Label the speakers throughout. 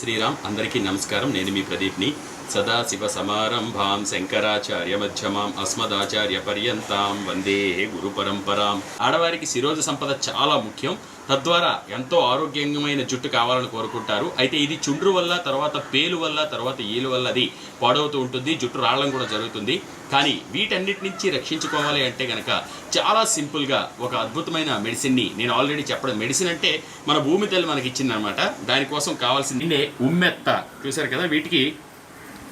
Speaker 1: శ్రీరామ్ అందరికీ నమస్కారం. నేను మీ ప్రదీప్ని. సదాశివ సమారంభాం శంకరాచార్య మధ్యమాం అస్మదాచార్య పర్యంతాం వందే గురు పరంపరాం. ఆడవారికి శిరోజ సంపద చాలా ముఖ్యం. తద్వారా ఎంతో ఆరోగ్యమైన జుట్టు కావాలని కోరుకుంటారు. అయితే ఇది చుండ్రు వల్ల తర్వాత పేలు వల్ల తర్వాత ఈలు వల్ల అది పాడవుతూ ఉంటుంది. జుట్టు రావడం కూడా జరుగుతుంది. కానీ వీటన్నిటి నుంచి రక్షించుకోవాలి అంటే గనక చాలా సింపుల్గా ఒక అద్భుతమైన మెడిసిన్ని నేను ఆల్రెడీ చెప్పడం. మెడిసిన్ అంటే మన భూమి తల్లి మనకి ఇచ్చిందనమాట దానికోసం కావాల్సింది ఉమ్మెత్త. చూశారు కదా వీటికి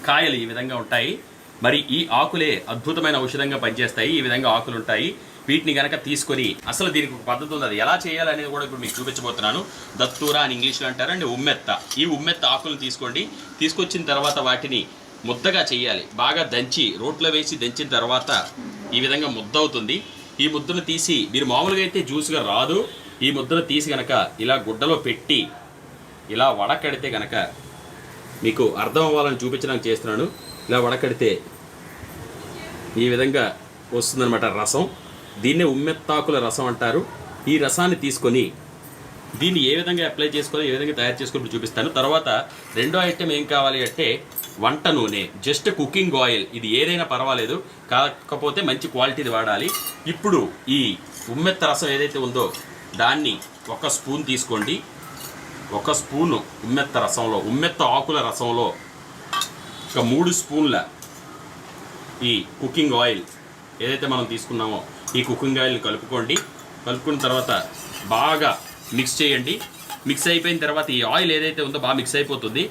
Speaker 1: కాయలు ఈ విధంగా ఉంటాయి. మరి ఈ ఆకులే అద్భుతమైన ఔషధంగా పనిచేస్తాయి. ఈ విధంగా ఆకులు ఉంటాయి. వీటిని గనక తీసుకొని అసలు దీనికి ఒక పద్ధతి ఉంది. అది ఎలా చేయాలనేది కూడా ఇప్పుడు మీకు చూపించబోతున్నాను. దత్తూరా అని ఇంగ్లీష్లో అంటారు అండ్ ఉమ్మెత్త. ఈ ఉమ్మెత్త ఆకులను తీసుకోండి. తీసుకొచ్చిన తర్వాత వాటిని ముద్దగా చేయాలి. బాగా దంచి రోట్లో వేసి దంచిన తర్వాత ఈ విధంగా ముద్ద అవుతుంది. ఈ ముద్దను తీసి మీరు మామూలుగా అయితే జ్యూస్గా రాదు. ఈ ముద్దను తీసి గనక ఇలా గుడ్డలో పెట్టి ఇలా వడకడితే గనక మీకు అర్థం అవ్వాలని చూపించడానికి చేస్తున్నాను. ఇలా వడకడితే ఈ విధంగా వస్తుందన్నమాట రసం. దీన్నే ఉమ్మెత్తాకుల రసం అంటారు. ఈ రసాన్ని తీసుకొని దీన్ని ఏ విధంగా అప్లై చేసుకోవాలి ఏ విధంగా తయారు చేసుకోవాలి చూపిస్తాను. తర్వాత రెండో ఐటెం ఏం కావాలి అంటే వంట నూనె. జస్ట్ కుకింగ్ ఆయిల్ ఇది ఏదైనా పర్వాలేదు. కాకపోతే మంచి క్వాలిటీది వాడాలి. ఇప్పుడు ఈ ఉమ్మెత్త రసం ఏదైతే ఉందో దాన్ని ఒక స్పూన్ తీసుకోండి. ఒక స్పూను ఉమ్మెత్త రసంలో ఉమ్మెత్త ఆకుల రసంలో ఒక మూడు స్పూన్ల ఈ కుకింగ్ ఆయిల్ ఏదైతే మనం తీసుకున్నామో ఈ కుకింగ్ ఆయిల్ని కలుపుకోండి. కలుపుకున్న తర్వాత బాగా మిక్స్ చేయండి. మిక్స్ అయిపోయిన తర్వాత ఈ ఆయిల్ ఏదైతే ఉందో బాగా మిక్స్ అయిపోతుంది.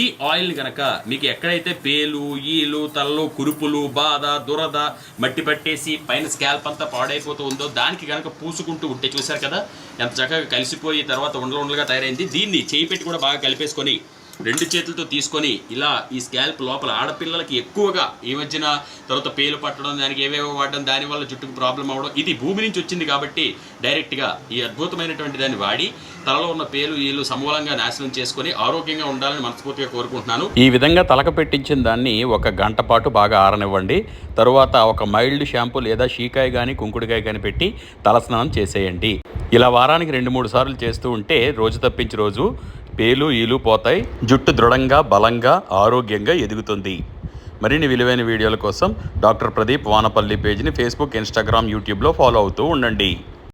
Speaker 1: ఈ ఆయిల్ని కనుక మీకు ఎక్కడైతే పేలు ఈలు తలలు కురుపులు బాధ దురద మట్టి పట్టేసి పైన స్కాల్ప్ అంతా పాడైపోతూ ఉందో దానికి కనుక పూసుకుంటూ ఉంటే చూశారు కదా ఎంత చక్కగా కలిసిపోయి తర్వాత ఉండలు ఉండలుగా తయారైంది. దీన్ని చేయి పెట్టి కూడా బాగా కలిపేసుకొని రెండు చేతులతో తీసుకొని ఇలా ఈ స్కాల్ప్ లోపల ఆడపిల్లలకి ఎక్కువగా ఈ మధ్యన తర్వాత పేలు పట్టడం దానికి ఏవేవో వాడడం దానివల్ల జుట్టుకు ప్రాబ్లం అవ్వడం ఇది భూమి నుంచి వచ్చింది కాబట్టి డైరెక్ట్గా ఈ అద్భుతమైనటువంటి దాన్ని వాడి తలలో ఉన్న పేలు వీళ్ళు సమూలంగా నాశనం చేసుకొని ఆరోగ్యంగా ఉండాలని మనస్ఫూర్తిగా కోరుకుంటున్నాను.
Speaker 2: ఈ విధంగా తలక పెట్టించిన దాన్ని ఒక గంట పాటు బాగా ఆరనివ్వండి. తరువాత ఒక మైల్డ్ షాంపూ లేదా షీకాయ కానీ కుంకుడుకాయ కానీ పెట్టి తలస్నానం చేసేయండి. ఇలా వారానికి రెండు మూడు సార్లు చేస్తూ ఉంటే రోజు తప్పించి రోజు పేలు ఈలు పోతాయి. జుట్టు దృఢంగా బలంగా ఆరోగ్యంగా ఎదుగుతుంది. మరిన్ని విలువైన వీడియోల కోసం డాక్టర్ ప్రదీప్ వానపల్లి పేజ్ని ఫేస్బుక్ ఇన్స్టాగ్రామ్ యూట్యూబ్లో ఫాలో అవుతూ ఉండండి.